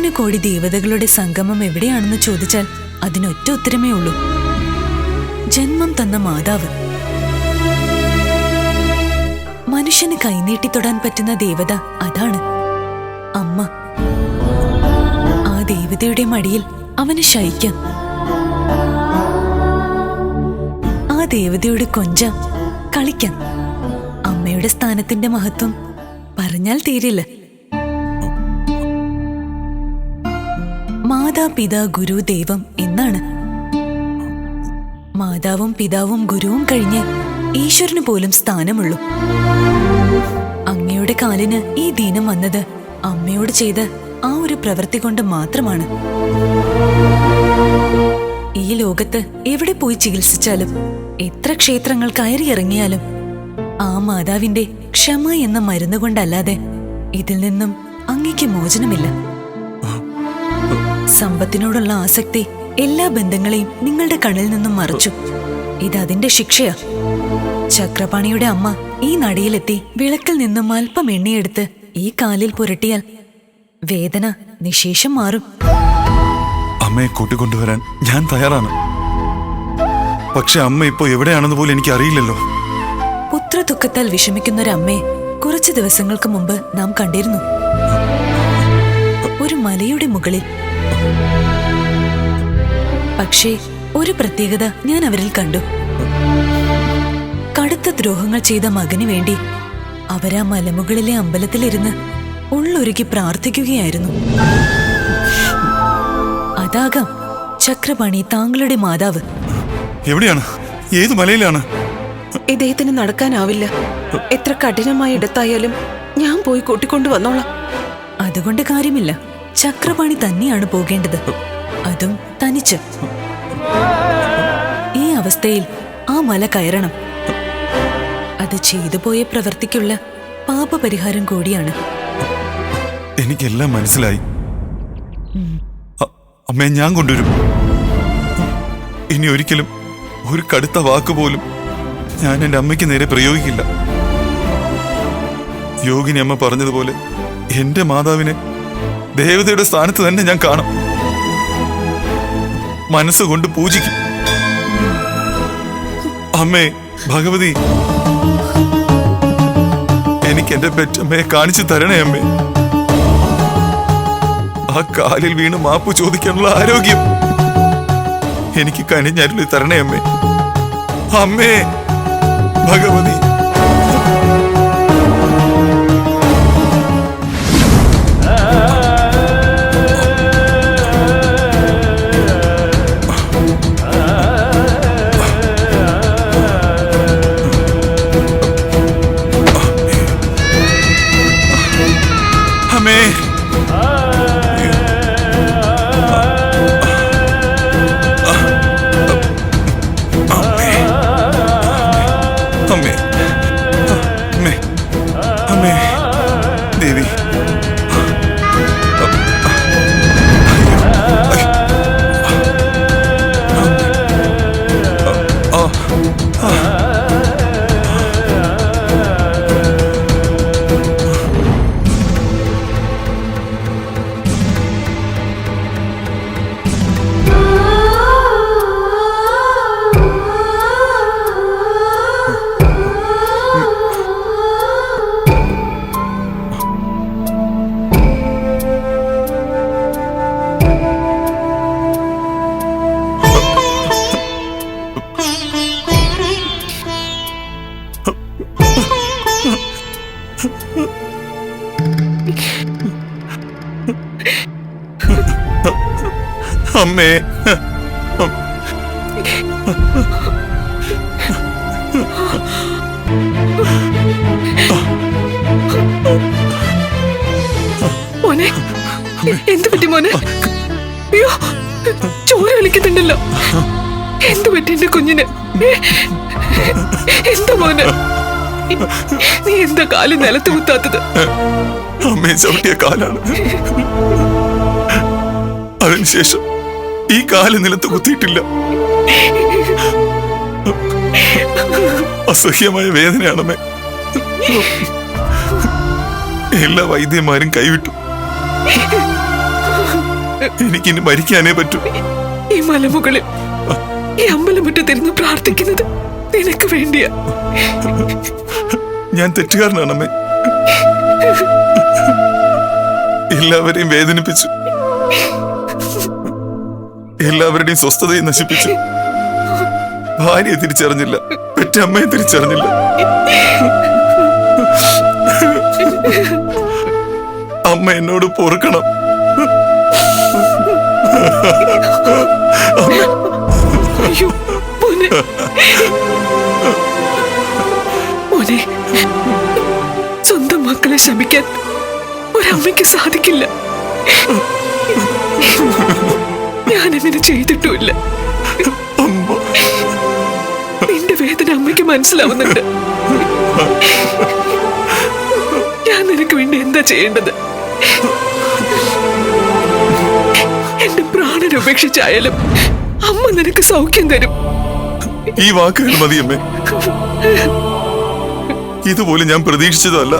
കോടാനുകോടി ദേവതകളുടെ സംഗമം എവിടെയാണെന്ന് ചോദിച്ചാൽ അതിനൊറ്റ ഉത്തരമേ ഉള്ളൂ. ജന്മം തന്ന മാതാവ്. മനുഷ്യന് കൈനീട്ടി തൊടാൻ പറ്റുന്ന ദേവത അതാണ്. അമ്മ. ആ ദേവതയുടെ മടിയിൽ അവന് ശയിക്കാം. ആ ദേവതയുടെ കൊഞ്ച കളിക്കാം. അമ്മയുടെ സ്ഥാനത്തിന്റെ മഹത്വം പറഞ്ഞാൽ തീരില്ല. മാതാപിതാ ഗുരു ദൈവം എന്നാണ്. മാതാവും പിതാവും ഗുരുവും കഴിഞ്ഞ് ഈശ്വരന് പോലും സ്ഥാനമുള്ളൂ. അങ്ങയുടെ കാലിന് ഈ ദീനം വന്നത് അമ്മയോട് ചെയ്ത് ആ ഒരു പ്രവൃത്തി കൊണ്ട് മാത്രമാണ്. ഈ ലോകത്ത് എവിടെ പോയി ചികിത്സിച്ചാലും എത്ര ക്ഷേത്രങ്ങൾ കയറിയിറങ്ങിയാലും ആ മാതാവിന്റെ ക്ഷമ എന്ന മരുന്ന് കൊണ്ടല്ലാതെ ഇതിൽ നിന്നും അങ്ങയ്ക്ക് മോചനമില്ല. സമ്പത്തിനോടുള്ള ആസക്തി എല്ലാ ബന്ധങ്ങളെയും നിങ്ങളുടെ കണ്ണിൽ നിന്നും മറിച്ചു. ഇതതിന്റെ ശിക്ഷയാ. ചക്രപാണിയുടെ അമ്മ ഈ നടിയിലെത്തി വിളക്കിൽ നിന്നും അല്പം എണ്ണയെടുത്ത് ഈ കാലിൽ പുരട്ടിയാൽ വേദന നിശേഷം മാറും. അമ്മയെ കൂട്ടിക്കൊണ്ടുവരാൻ ഞാൻ തയ്യാറാണ്. പക്ഷെ അമ്മ ഇപ്പോ എവിടെയാണെന്ന് പോലും എനിക്ക് അറിയില്ലല്ലോ പുത്രദുഃഖത്താൽ വിഷമിക്കുന്നൊരമ്മയെ കുറച്ച് ദിവസങ്ങൾക്ക് മുമ്പ് നാം കണ്ടിരുന്നു. ഒരു മലയുടെ മുകളിൽ പക്ഷേ ഒരു പ്രത്യേകത ഞാൻ അവരിൽ കണ്ടു. കടുത്ത ദ്രോഹങ്ങൾ ചെയ്ത മകന് വേണ്ടി അവരാ മലമുകളിലെ അമ്പലത്തിലിരുന്ന് ഉള്ളൊരുക്കി പ്രാർത്ഥിക്കുകയായിരുന്നു. അതാകാം ചക്രപാണി താങ്കളുടെ മാതാവ്. എവിടെയാണ്? ഏത് മലയിലാണ്? ഇദ്ദേഹത്തിന് നടക്കാനാവില്ല. എത്ര കഠിനമായ ഇടത്തായാലും ഞാൻ പോയി കൂട്ടിക്കൊണ്ടു വന്നോളാം അതുകൊണ്ട് കാര്യമില്ല. ചക്രപാണി തന്നെയാണ് പോകേണ്ടത്. അതും തനിച്ച്. ഈ അവസ്ഥയിൽ ആ മല കയറണം. അത് ചെയ്തു പോയ പ്രവർത്തിക്കുള്ള പാപപരിഹാരം കൂടിയാണ്. എനിക്കെല്ലാം മനസ്സിലായി. അമ്മേ ഞാൻ കൊണ്ടുവരും. ഇനി ഒരിക്കലും ഒരു കടുത്ത വാക്ക് പോലും ഞാൻ എന്റെ അമ്മയ്ക്ക് നേരെ പ്രയോഗിക്കില്ല. യോഗിനി അമ്മ പറഞ്ഞതുപോലെ എന്റെ മാതാവിനെ ദേവതയുടെ സ്ഥാനത്ത് തന്നെ ഞാൻ കാണും. മനസ്സുകൊണ്ട് പൂജിക്കും. അമ്മേ ഭഗവതി. എനിക്ക് എന്റെ പെറ്റമ്മയെ കാണിച്ചു തരണേ അമ്മേ. ആ കാലിൽ വീണ് മാപ്പ് ചോദിക്കാനുള്ള ആരോഗ്യം എനിക്ക് കനിഞ്ഞരുളി തരണേ അമ്മേ. അമ്മേ ഭഗവതി. അമ്മേ അമ്മേ അമ്മേ അമ്മേ ദേവി. അമ്മേ. മോനെ എന്തു പറ്റി മോനെ? അയ്യോ ചോര കളിക്കുന്നുണ്ടല്ലോ എന്തു പറ്റി എന്റെ കുഞ്ഞിന്? എന്താ മോനെ? നീ എന്താ കാൽ നിലത്ത് കുത്താത്തത്? അമ്മയെ ചവിട്ടിയ കാലാണ്. അതിനുശേഷം ഈ കാൽ നിലത്ത് കുത്തിയിട്ടില്ല. അസഹ്യമായ വേദനയാണമ്മേ. എല്ലാ വൈദ്യന്മാരും കൈവിട്ടു. എനിക്കിനി മരിക്കാനേ പറ്റൂ. ഈ മലമുകളിൽ ഈ അമ്പലമുറ്റത്തിരുന്ന് പ്രാർത്ഥിക്കുന്നത് നിനക്ക് വേണ്ടിയാ. ഞാൻ തെറ്റുകാരനാണ് അമ്മേ എല്ലാവരെയും വേദനിപ്പിച്ചു. എല്ലാവരുടെയും സ്വസ്ഥതയെ നശിപ്പിച്ചു. ഭാര്യയെ തിരിച്ചറിഞ്ഞില്ല. പെറ്റ അമ്മയെ തിരിച്ചറിഞ്ഞില്ല. അമ്മ എന്നോട് പൊറുക്കണം. സ്വന്തം മക്കളെ ശമിക്കാൻ ഒരമ്മയ്ക്ക് സാധിക്കില്ല. ഞാനങ്ങനെ ചെയ്തിട്ടുമില്ല. നിന്റെ വേദന അമ്മയ്ക്ക് മനസ്സിലാവുന്നുണ്ട്. ഞാൻ നിനക്ക് വേണ്ടി എന്താ ചെയ്യേണ്ടത്? എന്റെ പ്രാണനെ ഉപേക്ഷിച്ചായാലും അമ്മ നിനക്ക് സൗഖ്യം തരും. ഈ വാക്കുകൾ മതി അമ്മേ. ഇതുപോലെ ഞാൻ പ്രതീക്ഷിച്ചതല്ല.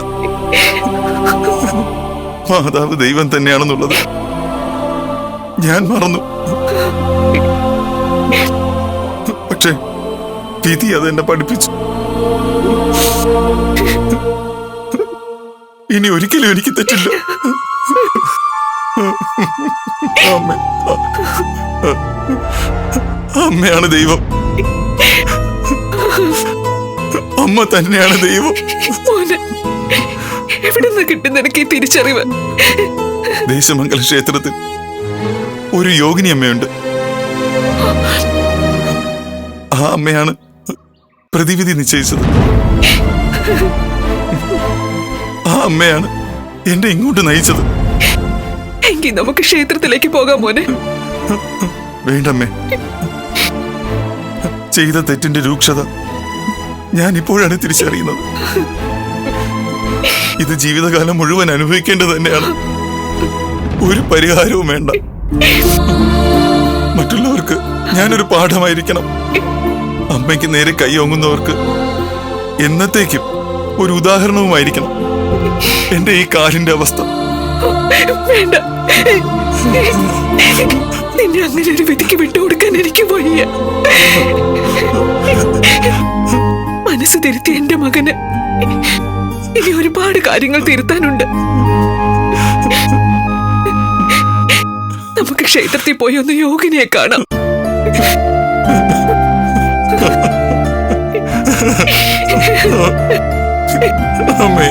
മാതാവ് ദൈവം തന്നെയാണെന്നുള്ളത്. ഞാൻ മറന്നു. പക്ഷേ വിധി അത് എന്നെ പഠിപ്പിച്ചു. ഇനി ഒരിക്കലും എനിക്ക് തെറ്റില്ല. അമ്മ അമ്മയാണ് ദൈവം. അമ്മ തന്നെയാണ് ദൈവം. എവിടെ നിന്ന് കിട്ടുന്ന എനിക്ക് തിരിച്ചറിവ്? ദേശമംഗല ക്ഷേത്രത്തിൽ ഒരു യോഗിനി അമ്മയുണ്ട്. ആ അമ്മയാണ് പ്രതിവിധി നിശ്ചയിച്ചത്. ആ അമ്മയാണ് എന്നെ ഇങ്ങോട്ട് നയിച്ചത്. എങ്കിൽ നമുക്ക് ക്ഷേത്രത്തിലേക്ക് പോകാം മോനെ. വേണ്ടമ്മേ ചെയ്ത തെറ്റിന്റെ രൂക്ഷത ഞാൻ ഇപ്പോഴാണ് തിരിച്ചറിയുന്നത്. ഇത് ജീവിതകാലം മുഴുവൻ അനുഭവിക്കേണ്ടത് തന്നെയാണ്. ഒരു പരിഹാരവും വേണ്ട. മറ്റുള്ളവർക്ക് ഞാനൊരു പാഠമായിരിക്കണം. അമ്മയ്ക്ക് നേരെ കൈ ഓങ്ങുന്നവർക്ക് എന്നത്തേക്കും ഒരു ഉദാഹരണവുമായിരിക്കണം. എന്റെ ഈ കാലിന്റെ അവസ്ഥ. വേണ്ട. നിന്നെ അങ്ങനെ ഒരു വിധിക്ക് വിട്ടുകൊടുക്കാൻ എനിക്ക് വയ്യ. മനസ്സ് തിരുത്തി എന്റെ മകന് ഇനി ഒരുപാട് കാര്യങ്ങൾ തിരുത്താനുണ്ട്. നമുക്ക് ക്ഷേത്രത്തിൽ പോയി ഒന്ന് യോഗിനിയെ കാണാം. അമ്മേ.